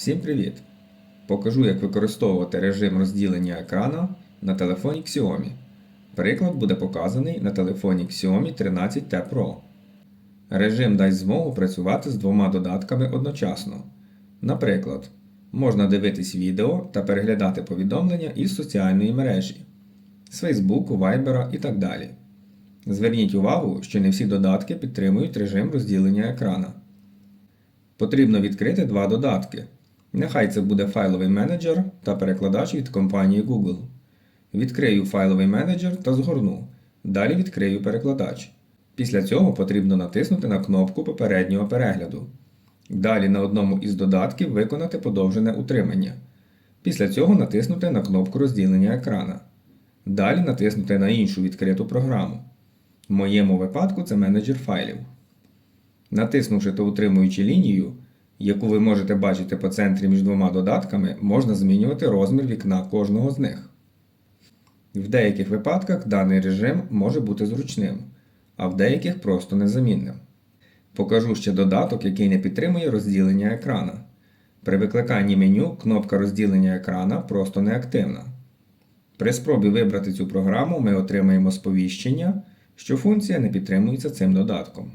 Всім привіт! Покажу, як використовувати режим розділення екрана на телефоні Xiaomi. Приклад буде показаний на телефоні Xiaomi 13T Pro. Режим дасть змогу працювати з двома додатками одночасно. Наприклад, можна дивитись відео та переглядати повідомлення із соціальної мережі з Facebook, Viber і так далі. Зверніть увагу, що не всі додатки підтримують режим розділення екрана. Потрібно відкрити два додатки. Нехай це буде файловий менеджер та перекладач від компанії Google. Відкрию файловий менеджер та згорну. Далі відкрию перекладач. Після цього потрібно натиснути на кнопку попереднього перегляду. Далі на одному із додатків виконати подовжене утримання. Після цього натиснути на кнопку розділення екрана. Далі натиснути на іншу відкриту програму. В моєму випадку це менеджер файлів. Натиснувши та утримуючи лінію, яку ви можете бачити по центрі між двома додатками, можна змінювати розмір вікна кожного з них. В деяких випадках даний режим може бути зручним, а в деяких просто незамінним. Покажу ще додаток, який не підтримує розділення екрана. При викликанні меню кнопка розділення екрана просто неактивна. При спробі вибрати цю програму ми отримаємо сповіщення, що функція не підтримується цим додатком.